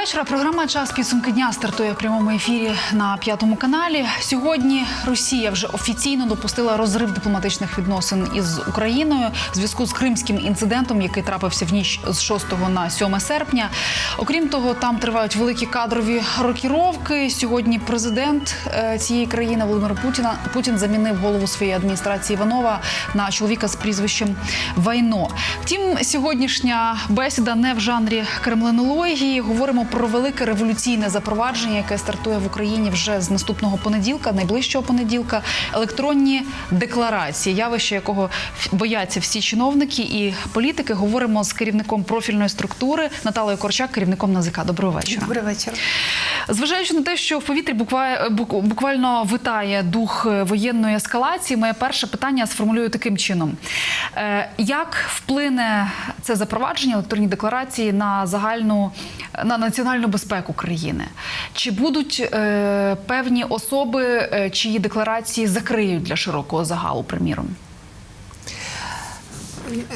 Вечора. Програма Час підсумки дня стартує в прямому ефірі на п'ятому каналі. Сьогодні Росія вже офіційно допустила розрив дипломатичних відносин із Україною в зв'язку з кримським інцидентом, який трапився в ніч з 6 на 7 серпня. Окрім того, там тривають великі кадрові рокіровки. Сьогодні президент е, цієї країни Володимир Путіна Путін замінив голову своєї адміністрації Іванова на чоловіка з прізвищем Вайно. Втім, сьогоднішня бесіда не в жанрі кремлинології. Говоримо про велике революційне запровадження, яке стартує в Україні вже з наступного понеділка, найближчого понеділка. Електронні декларації, явище якого бояться всі чиновники і політики. Говоримо з керівником профільної структури Наталою Корчак, керівником НАЗК. Доброго вечора. Добрий вечір. Зважаючи на те, що в повітрі буква- буквально витає дух воєнної ескалації, моє перше питання сформулюю таким чином: Е, як вплине це запровадження електронні декларації на загальну на національну безпеку країни? Чи будуть е, певні особи, е, чиї декларації закриють для широкого загалу, приміром?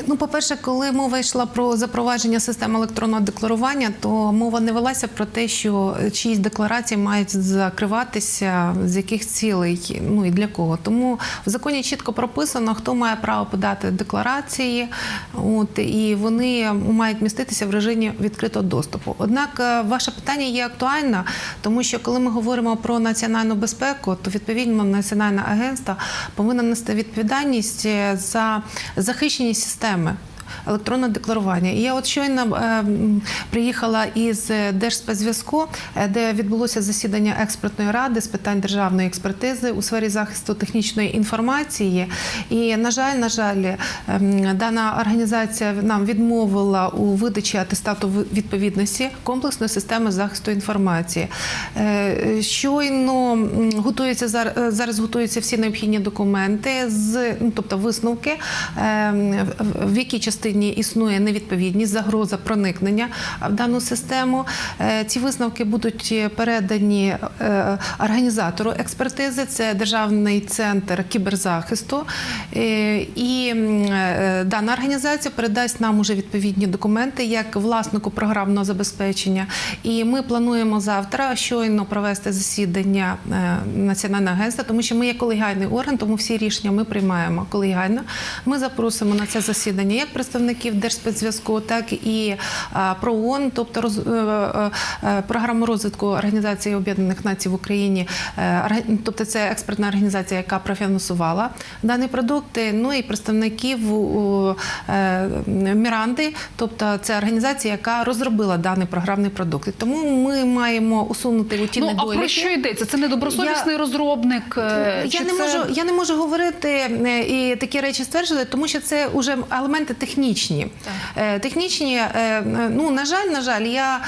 Ну, по-перше, коли мова йшла про запровадження системи електронного декларування, то мова не велася про те, що чиїсь декларації мають закриватися з яких цілей, ну і для кого. Тому в законі чітко прописано, хто має право подати декларації, от і вони мають міститися в режимі відкритого доступу. Однак е, ваше питання є актуальне, тому що коли ми говоримо про національну безпеку, то відповідно національне агентство повинно нести відповідальність е, за захищеність системи. Електронне декларування. І я от щойно е, приїхала із е, Держспецзв'язку, е, де відбулося засідання експертної ради з питань державної експертизи у сфері захисту технічної інформації. І на жаль, на жаль, дана організація нам відмовила у видачі атестату відповідності комплексної системи захисту інформації. Щойно м, готуються зар- е, зараз готуються всі необхідні документи з ну, тобто висновки, в якій частині існує невідповідність, загроза проникнення в дану систему. Е, Ці висновки будуть передані е, організатору експертизи, це Державний центр кіберзахисту. Е, І дана організація передасть нам уже відповідні документи як власнику програмного забезпечення. І ми плануємо завтра щойно провести засідання Національного агентства, тому що ми є колегіальний орган, тому всі рішення ми приймаємо колегіально. Ми запросимо на це засідання як представників Держспецзв'язку, так і ПРООН, тобто роз, е, е, е, програму розвитку Організації Об'єднаних Націй в Україні, е, тобто це експертна організація, яка профінансувала даний продукт. Ну і представників е, Міранди, тобто це організація, яка розробила даний програмний продукт. І Тому ми маємо усунути у ті ну недоліки. а про що йдеться? Це недобросовісний розробник. е, Я чи не це... можу, я не можу говорити е, і такі речі стверджувати, тому що це вже елементи технічні. Е, Технічні, е, ну на жаль, на жаль, я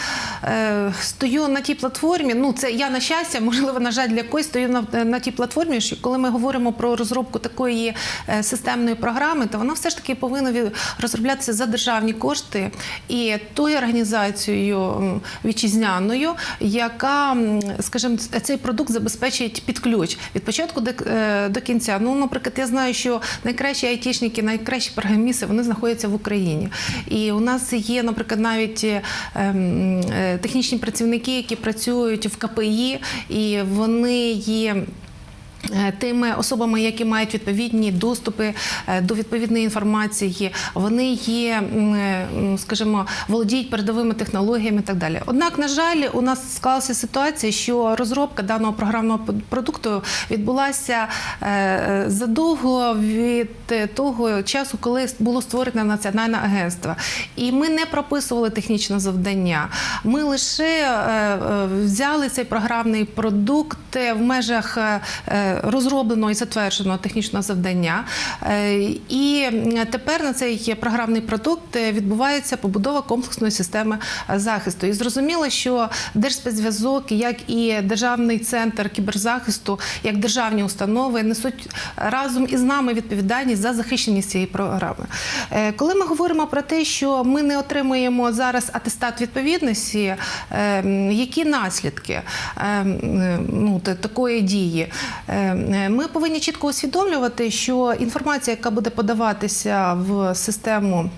е, стою на тій платформі. Ну це я на щастя, можливо, на жаль, для когось стою на, на тій платформі. Що коли ми говоримо про розробку такої системної програми, то вона все ж таки повинна розроблятися за державні кошти і тою організацією вітчизняною, яка, скажімо, цей продукт забезпечить під ключ від початку до, до кінця. Ну, наприклад, я знаю, що найкращі айтішники, найкращі програмісти вони знаходяться в Україні. І у нас є, наприклад, навіть е, ем, е, технічні працівники, які працюють в КПІ, і вони є. Е, Тими особами, які мають відповідні доступи е, до відповідної інформації, вони є, е, скажімо, володіють передовими технологіями і так далі. Однак, на жаль, у нас склалася ситуація, що розробка даного програмного продукту відбулася задовго від того часу, коли було створено національне агентство. І ми не прописували технічне завдання. Ми лише взяли цей програмний продукт в межах е, і затвердженого технічного завдання. Е, І тепер на цей програмний продукт е, відбувається побудова комплексної системи захисту. І зрозуміло, що Держспецзв'язок, як і Державний центр кіберзахисту, як державні установи несуть разом із нами відповідальність за захищеність цієї програми. Е, Коли ми говоримо про те, що ми не отримуємо зараз атестат відповідності, які наслідки ну, такої дії? Е, Ми повинні чітко усвідомлювати, що інформація, яка буде подаватися в систему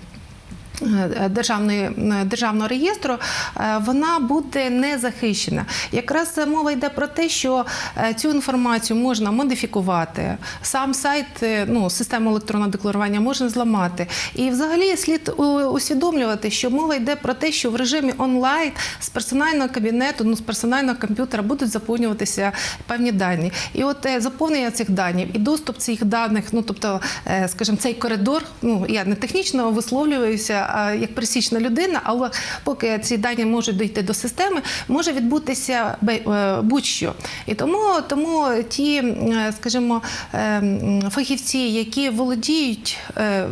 державної е, державного реєстру, е, вона буде не захищена. Якраз мова йде про те, що е, цю інформацію можна модифікувати. Сам сайт, е, ну систему електронного декларування можна зламати. І взагалі слід усвідомлювати, що мова йде про те, що в режимі онлайн з персонального кабінету, ну з персонального комп'ютера будуть заповнюватися певні дані. І от е, заповнення цих даних і доступ цих даних, ну тобто, е, скажімо, цей коридор, ну я не технічно висловлююся, як пересічна людина, але поки ці дані можуть дійти до системи, може відбутися е, будь-що. І тому, тому ті, е, скажімо, е, фахівці, які володіють е, е,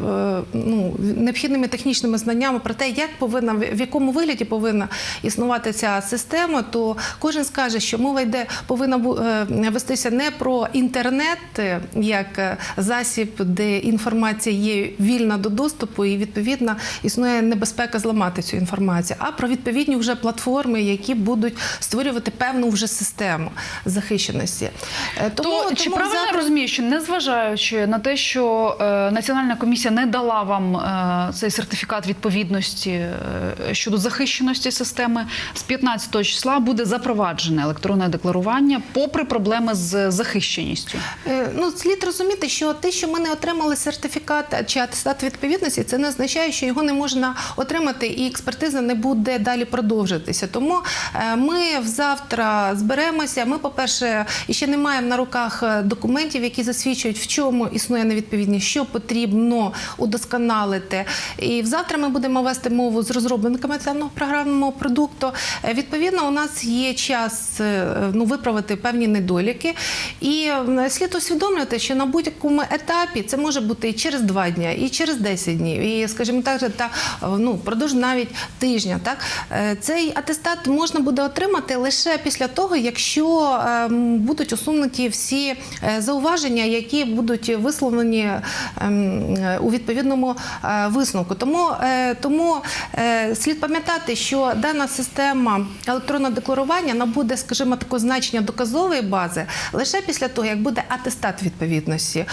ну, необхідними технічними знаннями про те, як повинна в якому вигляді повинна існувати ця система, то кожен скаже, що мова йде повинна е, вестися не про інтернет е, як е, засіб, де інформація є вільна до доступу, і відповідно існує небезпека зламати цю інформацію, а про відповідні вже платформи, які будуть створювати певну вже систему захищеності. Е, То чи правильно завтра- я розумію, що незважаючи на те, що е, Національна комісія не дала вам е, цей сертифікат відповідності е, щодо захищеності системи, з 15 числа буде запроваджене електронне декларування, попри проблеми з захищеністю? Е, Ну, слід розуміти, що те, що ми не отримали сертифікат чи атестат відповідності, це не означає, що його не можна отримати, і експертиза не буде далі продовжитися. Тому е, ми завтра зберемося. Ми, по-перше, ще не маємо на руках е, документів, які засвідчують, в чому існує невідповідність, що потрібно удосконалити. І завтра ми будемо вести мову з розробниками даного програмного продукту. Е, Відповідно, у нас є час ну, виправити певні недоліки. І слід усвідомлювати, що на будь-якому етапі це може бути і через два дні, і через 10 днів, і, скажімо так, та е, ну, впродовж навіть тижня. Так Е, цей атестат можна буде отримати лише після того, якщо е, будуть усунуті всі е, зауваження, які будуть висловлені ем, у відповідному висновку. Тому, тому слід пам'ятати, що дана система електронного декларування набуде, скажімо, такого значення доказової бази лише після того, як буде атестат відповідності.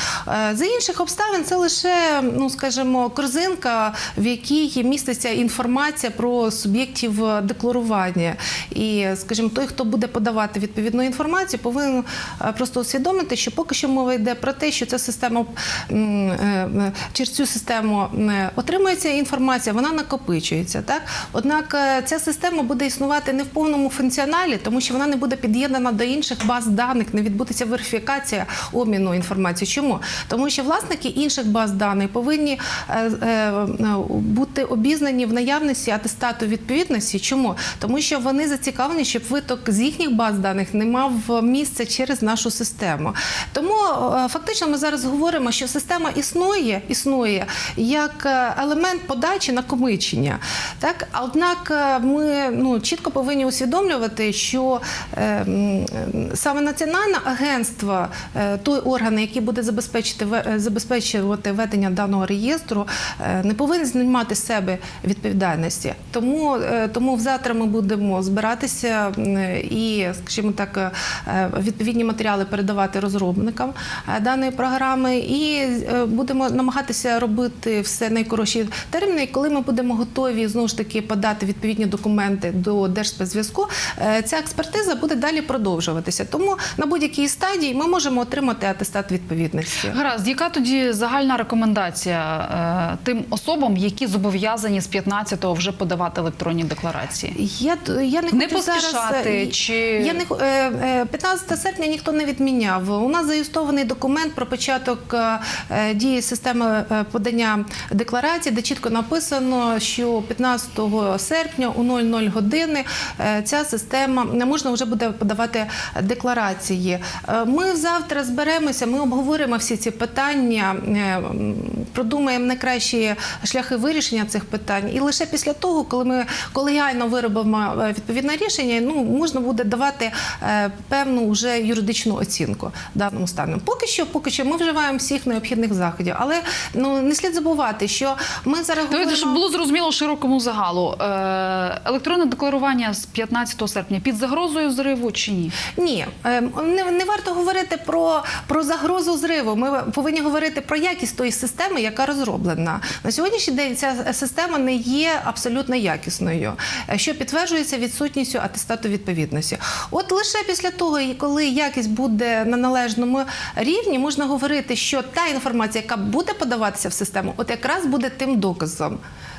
За інших обставин це лише, ну скажімо, корзинка, в якій міститься інформація про суб'єктів декларування. І, скажімо, той, хто буде подавати відповідну інформацію, повинен е, просто усвідомити, що поки що мова йде про те, що ця система е, е, через цю систему е, отримується інформація, вона накопичується. Так однак е, ця система буде існувати не в повному функціоналі, тому що вона не буде під'єднана до інших баз даних, не відбудеться верифікація обміну інформації. Чому? Тому що власники інших баз даних повинні е, е, е, бути обізнані в наявності атестату відповідності. Чому? Тому що вони зацікавлені, щоб виток з їхніх баз даних не мав місця через нашу систему. Тому е, фактично ми зараз говоримо, що система існує, існує як е, елемент подачі накомичення. Так, однак е, ми ну чітко повинні усвідомлювати, що е, саме національне агентство, е, той орган, який буде забезпечити е, забезпечувати ведення даного реєстру, е, не повинен знімати себе відповідальності. Тому, е, тому завтра ми будемо збиратися і, скажімо так, е, відповідні матеріали передавати розробникам е, даної програми, і будемо намагатися робити все найкоротші терміни. І коли ми будемо готові знову ж таки подати відповідні документи до Держспецзв'язку, ця експертиза буде далі продовжуватися. Тому на будь-якій стадії ми можемо отримати атестат відповідності. Гаразд, яка тоді загальна рекомендація тим особам, які зобов'язані з 15-го вже подавати електронні декларації? Я, я не, Не хочу поспішати, е, чи- я не хо- е, е, 15 серпня ніхто не відміняв. У нас заюстований документ про початок дії системи подання декларацій, де чітко написано, що 15 серпня у 00 години ця система не можна вже буде подавати декларації. Ми завтра зберемося, ми обговоримо всі ці питання, продумаємо найкращі шляхи вирішення цих питань. І лише після того, коли ми колегіально виробимо е, відповідне рішення, ну можна буде давати е, певну вже юридичну оцінку даному стану. Поки що, поки що ми вживаємо всіх необхідних заходів, але ну не слід забувати, що ми зараз Давайте, щоб було зрозуміло широкому загалу. Е, електронне декларування з 15 серпня під загрозою зриву чи ні? Ні, е, не, не варто говорити про, про загрозу зриву. Ми повинні говорити про якість тої системи, яка розроблена. На сьогоднішній день ця ця система не є абсолютно якісною, е, що підтверджується відсутністю атестату відповідності. От лише після того, коли якість буде на належному рівні, можна говорити, що та інформація, яка буде подаватися в систему, от якраз буде тим доказом.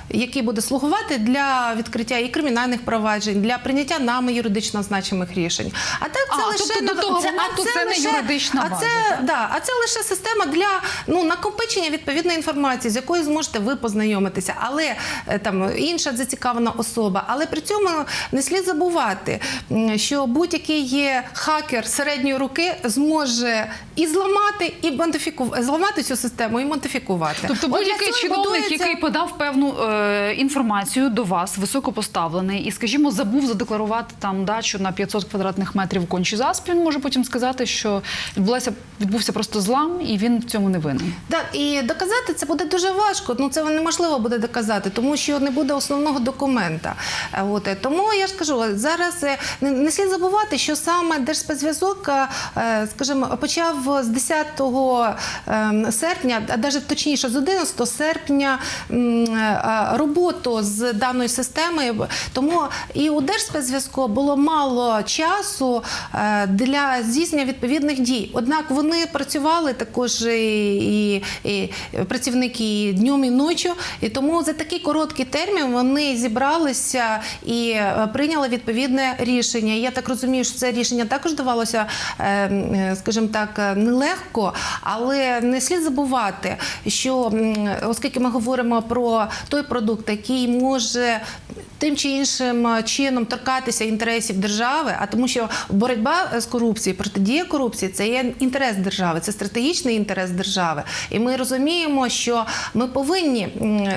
Який буде слугувати для відкриття і кримінальних проваджень, для прийняття нами юридично значимих рішень. А так це А, лише тобто до того це- моменту це не юридична а база, це? Да, а це лише система для ну накопичення відповідної інформації, з якою зможете ви познайомитися, але е, там інша зацікавлена особа. Але при цьому не слід забувати, що будь-який є хакер середньої руки зможе і зламати, і модифікувати зламати цю систему і модифікувати. Тобто будь-який чиновник, будується- який подав певну е, інформацію до вас, високопоставлений, і, скажімо, забув задекларувати там дачу на 500 квадратних метрів у кончі заспі, він може потім сказати, що відбулася відбувся просто злам, і він в цьому не винен. Так, і доказати це буде дуже важко. Ну це неможливо буде доказати, тому що не буде основного документа. Е, От е, тому я ж кажу, зараз е, не, слід забувати, що саме Держспецзв'язок, е, скажімо, почав з 10 ем, серпня, а навіть точніше з 11 серпня е, роботу з даною системою. Тому і у Держспецзв'язку було мало часу е, для здійснення відповідних дій. Однак вони працювали також і, і, працівники і днем і ночі, і тому за такий короткий термін вони зібралися і е, прийняли відповідне рішення. Я так розумію, що це рішення також давалося, е, скажімо так, нелегко, але не слід забувати, що оскільки ми говоримо про той продукт, який може тим чи іншим е, чином торкатися інтересів держави, а тому, що боротьба з корупцією, протидія корупції це є інтерес держави, це стратегічний інтерес держави. І ми розуміємо, що ми повинні,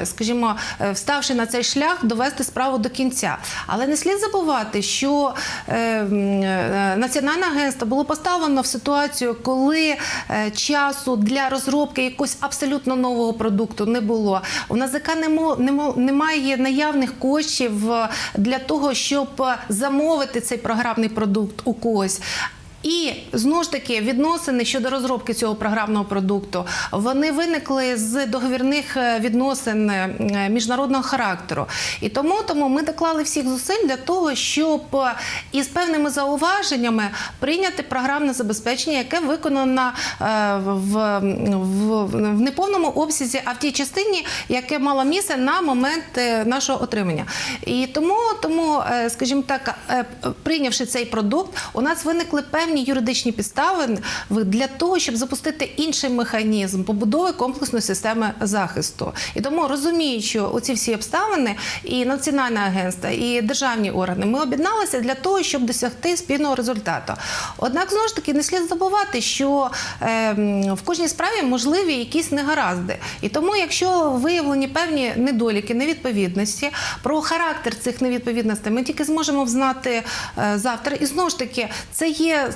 скажімо, е, вставши на цей шлях, довести справу до кінця. Але не слід забувати, що е, е, національне агентство було поставлено в ситуацію, коли е, часу для розробки якогось абсолютно нового продукту не було. У НАЗК немає наявних коштів е, для того, щоб е, замовити цей програмний продукт у когось. І знову ж таки відносини щодо розробки цього програмного продукту вони виникли з договірних е, відносин е, міжнародного характеру. І тому, тому ми доклали всіх зусиль для того, щоб е, із певними зауваженнями прийняти програмне забезпечення, яке виконано е, в, в, в неповному обсязі, а в тій частині, яке мало місце на момент е, нашого отримання. І тому, тому е, скажімо так, е, прийнявши цей продукт, у нас виникли певні юридичні підстави для того, щоб запустити інший механізм побудови комплексної системи захисту. І тому розуміючи оці всі обставини, і національне агентство, і державні органи, ми об'єдналися для того, щоб досягти спільного результату. Однак знову ж таки не слід забувати, що е, в кожній справі можливі якісь негаразди. І тому, якщо виявлені певні недоліки, невідповідності, про характер цих невідповідностей ми тільки зможемо взнати е, завтра. І знову ж таки, це є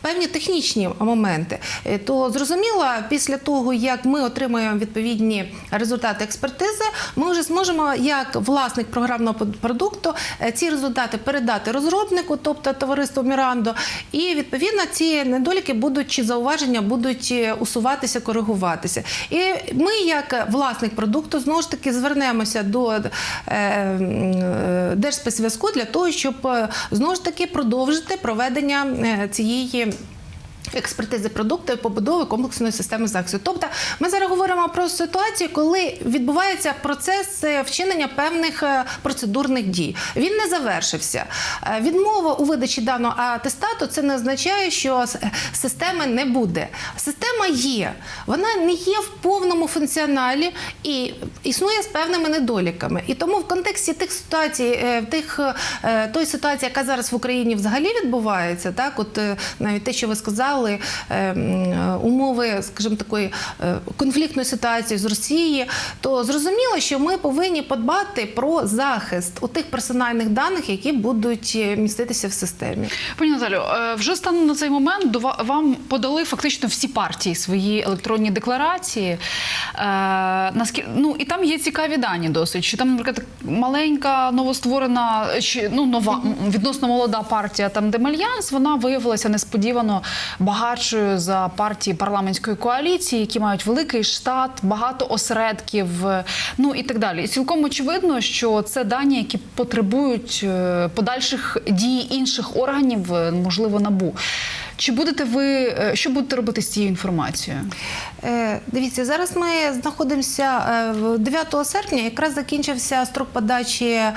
певні технічні моменти. Е, То зрозуміло, після того як ми отримаємо відповідні результати експертизи, ми вже зможемо як власник програмного продукту е, ці результати передати розробнику, тобто товариству Мірандо, і відповідно ці недоліки будуть чи зауваження будуть е, усуватися, коригуватися. І ми, як власник продукту, знову ж таки звернемося до Держспецзв'язку для того, щоб знову ж таки продовжити проведення цієї. Експертизи продукту і побудови комплексної системи захисту. Тобто, ми зараз говоримо про ситуацію, коли відбувається процес е, вчинення певних е, процедурних дій. Він не завершився. Е, Відмова у видачі даного атестату це не означає, що системи не буде. Система є, вона не є в повному функціоналі і існує з певними недоліками. І тому в контексті тих ситуацій, е, тих е, той ситуації, яка зараз в Україні взагалі відбувається, так от е, навіть те, що ви сказали, е, умови, скажімо, такої е, конфліктної ситуації з Росії, то зрозуміло, що ми повинні подбати про захист у тих персональних даних, які будуть е, міститися в системі. Пані Наталю, е, вже станом на цей момент вам подали фактично всі партії свої електронні декларації. Ну і там є цікаві дані досить. Що там, наприклад, маленька новостворена чи ну нова відносно молода партія там Демальянс, вона виявилася несподівано багатшою за партії парламентської коаліції, які мають великий штат, багато осередків, е, ну і так далі. І цілком очевидно, що це дані, які потребують е, подальших дій інших органів, е, можливо, набу. Чи будете ви е, що будете робити з цією інформацією? Е, Дивіться, зараз ми знаходимося е, в 9 серпня. Якраз закінчився строк подачі е,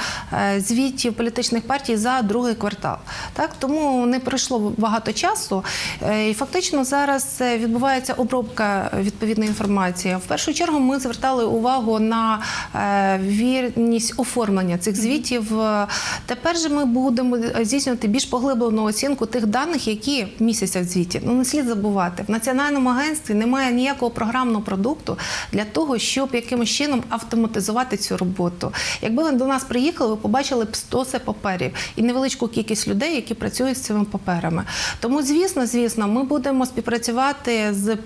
звітів політичних партій за другий квартал. Так тому не пройшло багато часу, Е, і фактично зараз е, відбувається обробка відповідної інформації. В першу чергу ми звертали увагу на е, вірність оформлення цих звітів. Е, Тепер же ми будемо здійснювати більш поглиблену оцінку тих даних, які містяться в звіті. Ну не слід забувати, в національному агентстві немає ніякого програмного продукту для того, щоб якимось чином автоматизувати цю роботу. Якби ви до нас приїхали, ви побачили б стоси паперів і невеличку кількість людей, які працюють з цими паперами. Тому, звісно, звісно, ми будемо співпрацювати з,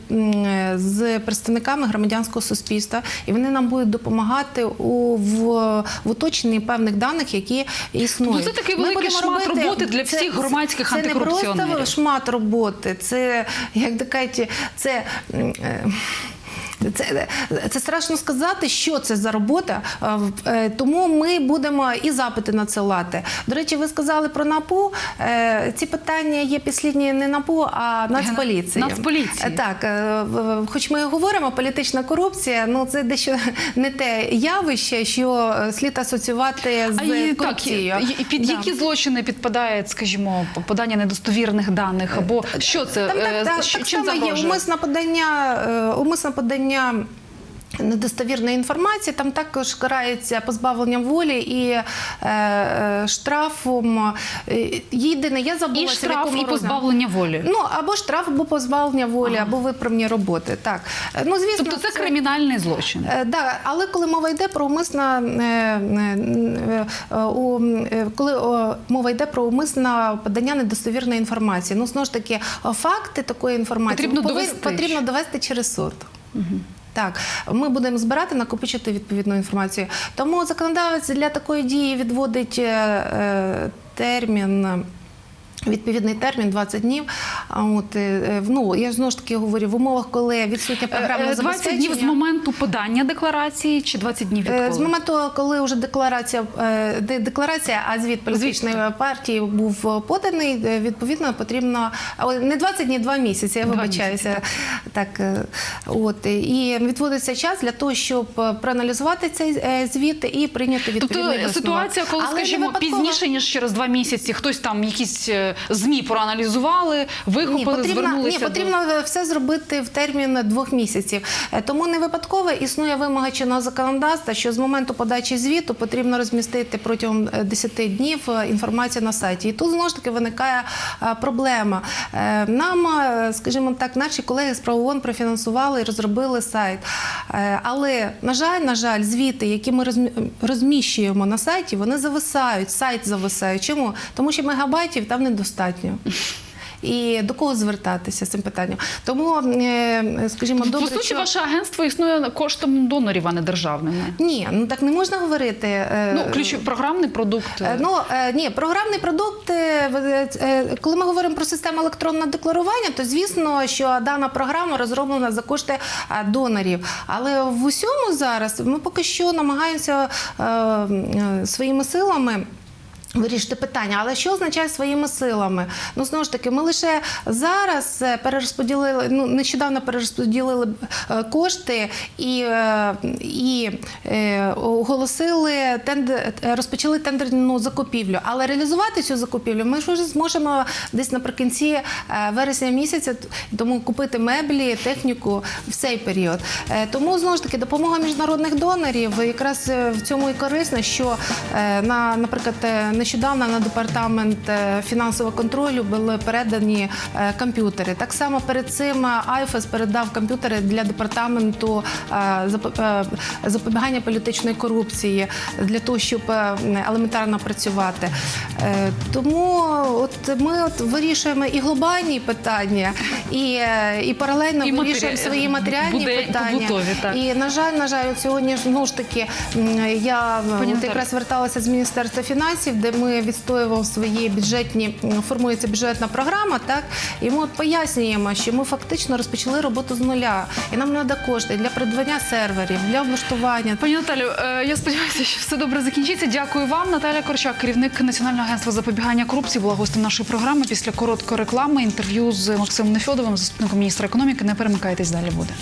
з представниками громадянського суспільства, і вони нам будуть допомагати у в, в уточненні певних даних, які існують. Тобто це такий великий шмат робити- роботи для всіх громадських це не просто шмат роботи. Це як кажуть, це. Це, це страшно сказати, що це за робота. Е, е, Тому ми будемо і запити надсилати. До речі, ви сказали про НАПУ. Е, Ці питання є підслідні не НАПУ, а Нацполіції. Нацполіції. Так, хоч ми і говоримо, політична корупція, ну це дещо не те явище, що слід асоціювати з А і, так, корупцією. і, і під Да. які злочини підпадає, скажімо, подання недостовірних даних або що це Там так, так, що- так чим само є умисне подання, умисне подання. Недостовірної інформації там також карається позбавленням волі і е, е, штрафом. Е, Єдине, я забула і штраф, і позбавлення волі. Ну або штраф, або позбавлення волі, або виправні роботи. Так ну звісно, тобто це кримінальний злочин. Е, Да, але коли мова йде про умисне, е, е, е, у- е, коли о, мова йде про умисне подання недостовірної інформації, ну знову ж таки факти такої інформації Потрібно повин- довести. потрібно довести через суд. Так, ми будемо збирати, накопичити відповідну інформацію. Тому законодавець для такої дії відводить е, е, термін. Відповідний термін 20 днів. А от е, ну я знову ж таки говорю в умовах, коли програмне Е, е, 20 днів з моменту подання декларації чи 20 днів Е, відколи? З моменту, коли вже декларація, е, де декларація, а звіт політичної партії був поданий, е, відповідно потрібно не 20 днів, 2 місяці. Я вибачаюся. Так, е, от і відводиться час для того, щоб е, проаналізувати цей е, звіт і прийняти відповідний Тобто висновок. ситуація, коли, Але скажімо, випадково. пізніше ніж через два місяці, хтось там якісь е, змі проаналізували, вихопили, Ні, потрібно, звернулися ні, потрібно все зробити в термін двох місяців. Е, Тому не випадково існує вимога чинного законодавства, що з моменту подачі звіту потрібно розмістити протягом е, 10 днів е, інформацію на сайті. І тут знову ж таки виникає е, проблема. Е, Нам, е, скажімо так, наші колеги з правовон профінансували і розробили сайт. Е, Але на жаль, на жаль, звіти, які ми розмі- розміщуємо на сайті, вони зависають. Сайт зависає. Чому? Тому що мегабайтів там недостатньо. І до кого звертатися з цим питанням? Тому, е, скажімо, По добре, суті, що... ваше агентство існує коштом донорів, а не державними. ні, ну так не можна говорити. е, Ну, ключовий програмний продукт. Е, Ну ні, програмний продукт. Коли ми говоримо про систему електронного декларування, то звісно, що дана програма розроблена за кошти донорів. Але в усьому зараз ми поки що намагаємося своїми силами. Вирішити питання, але що означає своїми силами? Ну знову ж таки, ми лише зараз е, перерозподілили, ну нещодавно перерозподілили е, кошти і, е, і оголосили тендер, розпочали тендерну закупівлю. Але реалізувати цю закупівлю ми ж вже зможемо десь наприкінці вересня місяця, тому купити меблі, техніку в цей період. Тому знову ж таки допомога міжнародних донорів якраз в цьому і корисно, що на, наприклад, е, нещодавно на департамент е, фінансового контролю були передані е, комп'ютери. Так само перед цим е, АйФЕС передав комп'ютери для департаменту запо- запобігання політичної корупції для того, щоб елементарно працювати. Тому от ми от вирішуємо і глобальні питання, і, і паралельно І матері- свої матеріальні буде питання. побутові, так. І на жаль, на жаль, от сьогодні ж знову ж таки я от якраз зверталася з міністерства фінансів, де ми відстоювали свої бюджетні, формується бюджетна програма, так і ми пояснюємо, що ми фактично розпочали роботу з нуля, і нам треба кошти для придбання серверів, для облаштування. Пані Наталю, е, я сподіваюся, що все добре закінчиться. Дякую вам. Наталя Корчак, керівник Національного агентства запобігання корупції, була гостем нашої програми. Після короткої реклами інтерв'ю з Максимом Нефьодовим, заступником міністра економіки. Не перемикайтесь далі буде.